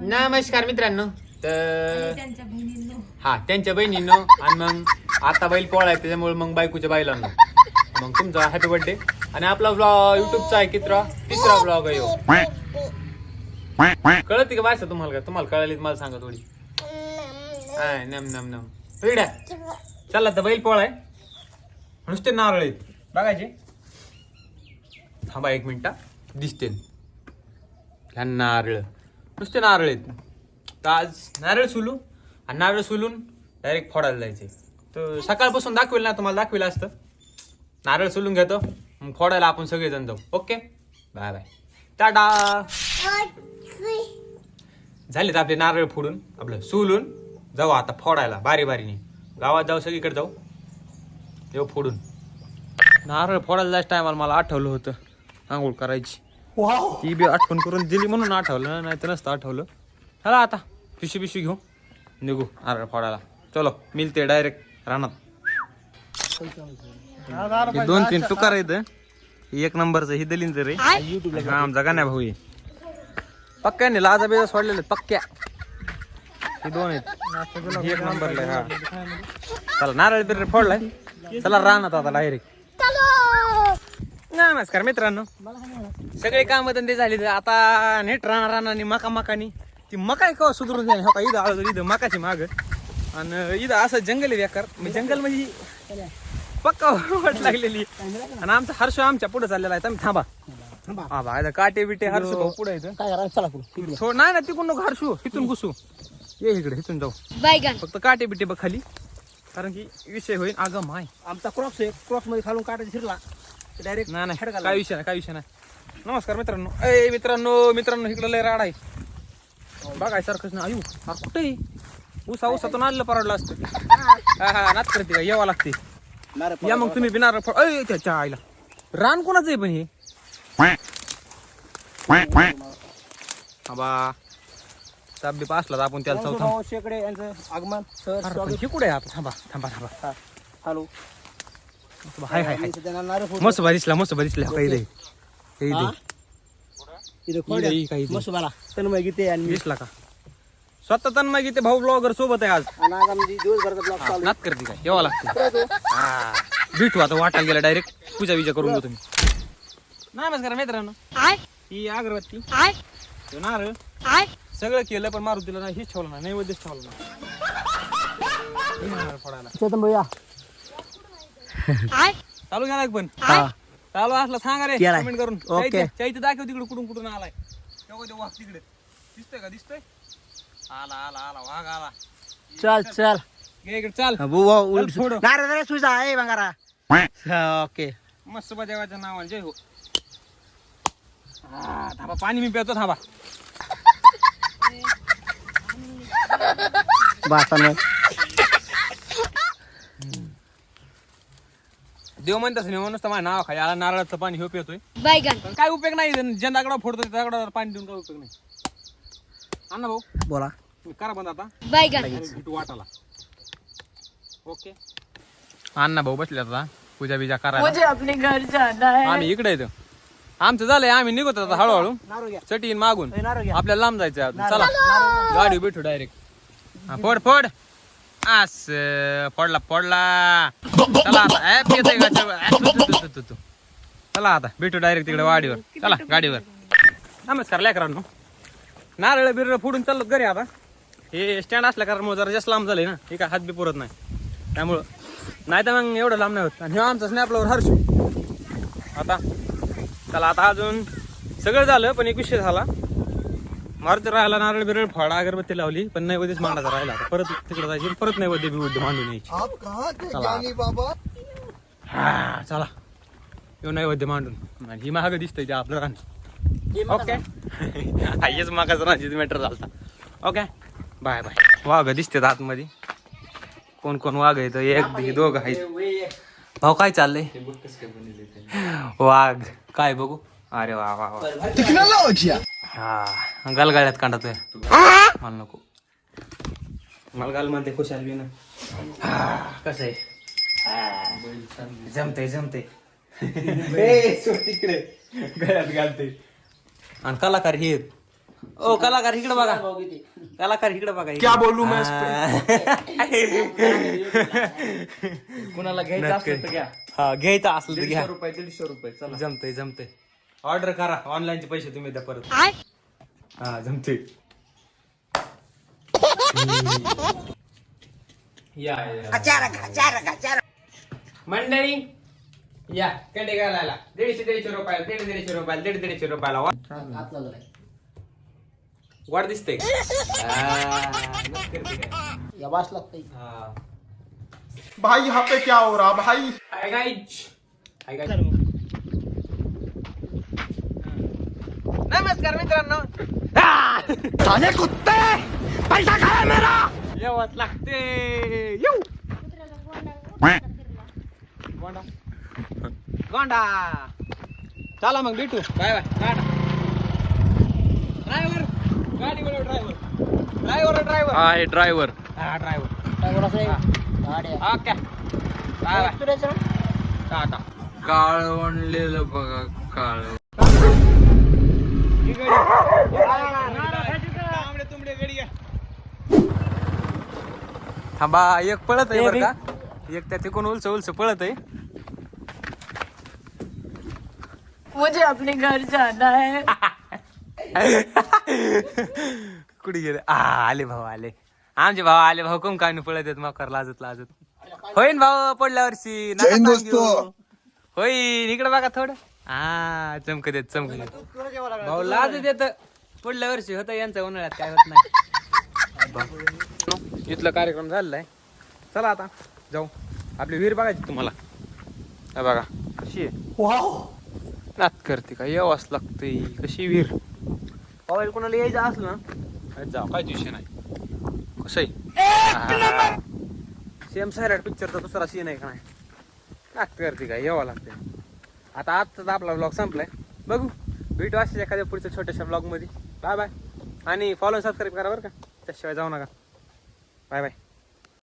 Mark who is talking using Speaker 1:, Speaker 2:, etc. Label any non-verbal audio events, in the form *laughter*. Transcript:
Speaker 1: नमस्कार मित्रांनो. तर
Speaker 2: त्यांच्या बहिणींनो.
Speaker 1: हा त्यांच्या बहिणींनो आणि मग आता बैल पोळा आहे त्याच्यामुळे मग बायकोच्या बायलांना. मग तुमचा हॅपी बर्थडे आणि आपला ब्लॉग युट्यूबचा आहे कितरा तिसरा ब्लॉग आहे ह्यो. कळत का वाचतं तुम्हाला का? तुम्हाला कळाली तर मला सांगा थोडी. हाय नम नम नम. इकडे. चला तर बैल पोळा आहे. नुसते नारळ आहेत. बघायचे. थांबा एक मिनिटा. दिसते. ह्या नारळ. नुसते नारळ आहेत. तर आज नारळ सुलू आणि नारळ सुलून डायरेक्ट फोडायला जायचे तर सकाळपासून दाखवेल ना तुम्हाला दाखवेल असतं नारळ सुलून घेतो. मग फोडायला आपण सगळेजण जाऊ. ओके? Bye bye. टाटा! झालेत आपले नारळ फोडून आपलं सुलून. जाऊ आता फोडायला बारी बारीने. गावात जाऊ सगळीकडे जाऊ. येऊ फोडून. नारळ फोडायला जायचं टायमाला मला आठवलं होतं. आंघोळ करायची. ती बी आठवण करून दिली म्हणून आठवलं नाही तर नसतं आठवलं. चला आता पिशवी पिशवी घेऊ. निघू नारळ फोडायला. चलो मिलते डायरेक्ट रानात. हे दोन तीन टुकार आहेत एक नंबरचं ही दलिंदर रे. हा, आमचा गाण्या भाऊ आहे. पक्क्याने लाजा बेजा सोडलेले पक्क्या. हे दोन आहेत. हे एक नंबरला हा. चला नारळ बिरळ फोडलाय. चला रानात आता डायरेक्ट नमस्कार मित्रांनो. सगळे काम धंदे झाले आता नेट राहणार राहणार मका मकानी. ती मका का सुधरून जाईल? हो का इथं आलो इथं मकाची माग. आणि इथं असं जंगल मी जंगल म्हणजे पक्का वाट लागलेली. आणि आमचा हर्ष आमच्या पुढे चाललेला आहे. तुम्ही थांबा. हा बा इथं काटे बिटे हर्ष भाऊ पुढे येतं नाही ना तिकडून नको हर्षू. इथून घुसू. ये इकडे इथून जाऊ. फक्त काटे बिटे बघ खाली. कारण की विषय होईल अगं माय.
Speaker 3: आमचा क्रॉप्स आहे. क्रॉप्समध्ये खालून काटायचा शिरला. डायरेक्ट
Speaker 1: नाही नाही. काय विषय नाही काय विषय नाही. नमस्कार मित्रांनो. ए मित्रांनो मित्रांनो इकडं लय राड आहे. बघाय सारखंच ना आयु हा कुठे? उसा उसातून आणलं परवडलं असतं. हा हा नाच करते का? यावं लागते. या मग तुम्ही बिनार अय त्याच्या आईला. रान कोणाचं आहे पण हे? हा बा ताप बी पासला तर आपण त्याला चौथा.
Speaker 3: शेकडे यांचं आगमन सर
Speaker 1: हे कुठे आहे? आता थांबा थांबा. थांबा
Speaker 3: हॅलो.
Speaker 1: हाय हाय हाय.
Speaker 3: त्यांना नारळ फोडून-
Speaker 1: मस्त मस्त भारीसला काही दे काही
Speaker 3: हा? मस्त तन्मय गीते आणि.
Speaker 1: दिसला का स्वतः तन्मय गीते भाऊ ब्लॉगर सोबत आहे आज. नात करते काय? यावं लागते. हा. भेटू आता वाटायला गेला डायरेक्ट पूजा विजा करून घेऊ तुम्ही. नमस्कार मित्रांनो.
Speaker 2: आय
Speaker 1: ही अगरबत्ती.
Speaker 2: आय.
Speaker 1: तो नारळ.
Speaker 2: आय.
Speaker 1: सगळं केलं पण मारुतीला नाही हेच ठेवलं ना नैवेद्यच ठेवलं ना *laughs* हे नारळ फोडायला.
Speaker 3: चेतन भैया
Speaker 2: आय
Speaker 1: चालू गेला पण? चालू असला सांगा रे. कमेंट करून.
Speaker 3: ओके.
Speaker 1: चैत्य चैत्य दाखव तिकडे कुठून कुठून आलाय. तेव्हा ते वाघ तिकडे. दिसतोय का? दिसतोय? आला आला आला. वाघ आला.
Speaker 3: चल चल.
Speaker 1: घे इकडे चाल.
Speaker 3: बुवा उलट
Speaker 1: चल, फोडू.
Speaker 3: नारळ जरा सुजा आहे बंगारा. हा, ओके.
Speaker 1: मस्त देवाच्या नावाने जय हो. हा, थांबा पाणी मी पितो थांबा. देव म्हणतात नाही म्हणून माझ्या नाव खाली आला नारळाचं पाणी हे पितोय.
Speaker 2: बायगन
Speaker 1: पण काय उपयोग नाही ज्या दगडा फोडतो त्या दगडावर पाणी देऊन काय उपयोग नाही. अण्णा भाऊ.
Speaker 3: बोला.
Speaker 1: करा बंद आता.
Speaker 2: बायगन
Speaker 1: direct भेटू वाटाला. ओके. अण्णा भाऊ बसले आता. पूजा बिजा करायला.
Speaker 2: अपने घर जाना है.
Speaker 1: आम्ही इकडे येतो. आमचं झालंय आम्ही निघतो आता हळूहळू.
Speaker 3: नारळ घ्या.
Speaker 1: चटीन मागून.
Speaker 3: ए, नारळ घ्या.
Speaker 1: आपल्याला लांब जायचं आहे अजून. चला. गाडी भेटू डायरेक्ट फोड फोड. आस पडला पडला. चला आता. ऍप का चला आता. भेटू डायरेक्ट तिकडे वाडीवर. चला गाडीवर. नमस्कार लेकरांनो. नारळ बिरळ फोडून चाललो घरी आता. हे स्टँड असल्या कारण जरा जास्त लांब झालंय ना. हे काय हात बी पुरत नाही. त्यामुळं नाही तर मग एवढं लांब नाही होत. आणि आमचा स्नॅपलावर हर्षू. आता चला आता अजून सगळं झालं पण एक विषय झाला. मारुती राहायला नारळ बिरळ फाडा अगरबत्ती लावली पण नैवेद्यच मांडायचा राहिला. परत तिकडे जायची परत नैवेद्य बिवद्य मांडून यायची. चला. हा चला. येऊ नैवेद्य मांडून. आणि ही महाग दिसतंय ते आपलं रान. ओके. हेच मागाचं राहायची मॅटर झालता ओके. Bye bye. वाघ दिसते आतमध्ये. कोण कोण वाघ आहेत एक दोघं आहेत. भाऊ काय चाललंय? वाघ. काय बघू? अरे वा वा वा. हा गलगाड्यात काढतोय मला नको. मला गाल म्हणते खुशाल बी ना. कसं आहे? जमतंय जमतंय. *laughs* तिकडे. गळ्यात घालते आणि कलाकार हे. ओ कलाकार इकडे बघा. कलाकार इकडे बघा क्या बोलू मैं
Speaker 3: कुणाला घ्यायचं असलं तर घ्या.
Speaker 1: हा घ्यायचं असलं तर घ्या.
Speaker 3: दीडशे रुपये दीडशे रुपये चला.
Speaker 1: जमतंय जमतंय. ऑर्डर करा. ऑनलाईनचे पैसे तुम्ही द्या परत. हा जमतंय. या या. मंडळी या कंडे घालायला. दीडशे दीडशे रुपयाला दीड दीडशे रुपयाला दीड दीडशे रुपयाला. वा- वाढ दिसते
Speaker 3: या वास लागतंय.
Speaker 4: भाई यहाँ पे क्या हो रहा? भाई.
Speaker 1: हाय गाईज हाय गाईज नमस्कार मित्रांनो.
Speaker 4: साले कुत्ते पैसा खाया मेरा.
Speaker 1: येवत लागते. येऊ. गोंडा. गोंडा. चला मग भेटू. Bye bye. टाटा. ड्रायव्हर गाडी बोलव ड्रायव्हर ड्रायव्हर ड्रायव्हर
Speaker 5: आहे ड्रायव्हर
Speaker 1: हा ड्रायव्हर
Speaker 3: ड्रायव्हर असं आहे. गाड्या.
Speaker 1: ओके. Bye bye? टाटा.
Speaker 5: काळ वणलेलं बघा काळ
Speaker 1: थांबा एक पळत आहे बरं का? एक त्या तिकून उलस उलस पळत आहे.
Speaker 2: मुझे अपने घर जाना है. *laughs*
Speaker 1: कुठे गेले? आ आले भाऊ आले. आमचे भाऊ आले भाऊ कम काय पळत आहेत मकर लाजत लाजत. होईन भाऊ पडल्या वर्षी. होईन. इकडे बघा थोडं. हा चमक देत चमक देत भाऊ लाजत येत. पुढल्या वर्षी होतं यांचं उन्हाळ्यात काय होत नाही. इथला कार्यक्रम झालेला आहे. चला आता जाऊ. आपली विहीर बघायची तुम्हाला. हा बघा कशी आहे? नात करते का? यावाच लागते कशी विहीर? पावायला कोणाला यायचं असलं ना? जाऊ काय विषय नाही. कसं आहे? सेम सायराट पिक्चरचा दुसरा सीन आहे का नाही? नात करते का? यावं लागते आता आजचा आपला ब्लॉग संपलाय. बघू. भेटू असेच एखाद्या पुढच्या छोट्याशा ब्लॉगमध्ये बाय बाय आणि फॉलो सबस्क्राईब करा बरं का. त्याशिवाय जाऊ नका. Bye bye